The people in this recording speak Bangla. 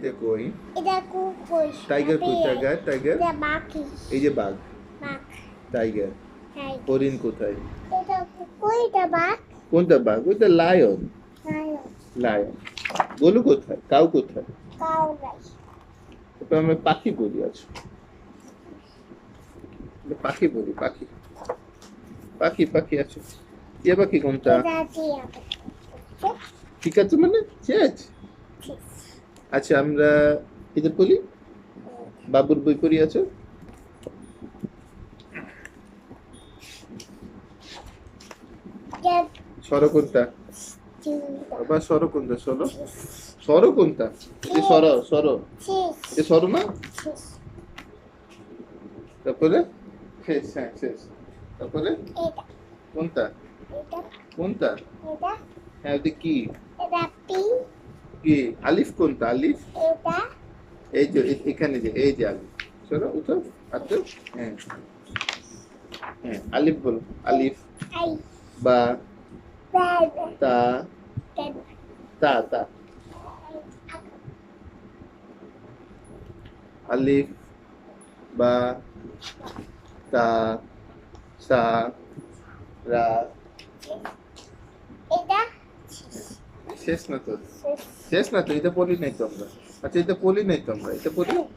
এটা কই এটা কুকুর টাইগার কই টাইগার টাইগার এটা বাকি এই যে বাঘ বাঘ টাইগার হরিণ কোথায় এটা বাঘ কোনটা বাঘ ওইটা লায়ন লায়ন লায়ন কোথায় কাউ কোথায় কাউ নাই আমরা পাখি বলি আছো পাখি বলি পাখি। পাখি পাখি আছে। টিয়া পাখি কোনটা? ঠিক আছে মানে? চেয়েছ আচ্ছা আমরা এটা বলি বাবুর বই পড়ি আছো সর কোনটা বাবা সর কোনটা সর। সর কোনটা এটা সর সর। এ সর না? তারপরে? শেষ হ্যাঁ শেষ। তারপরে? কোনটা? কোনটা? হ্যাঁ ওটা কি? কি? আলিফ কোনটা? আলিফ? এই যে এখানে যে এই যে আলিফ। চলো উঠো আচ্ছা হ্যাঁ। হ্যাঁ আলিফ বলো। আলিফ। বা। তা। তা তা। আলিফ। বা। তা। সা। রা। এটা। Сеснато. Сеснато и да поли не томга. А ти да поли не томга. И да поли.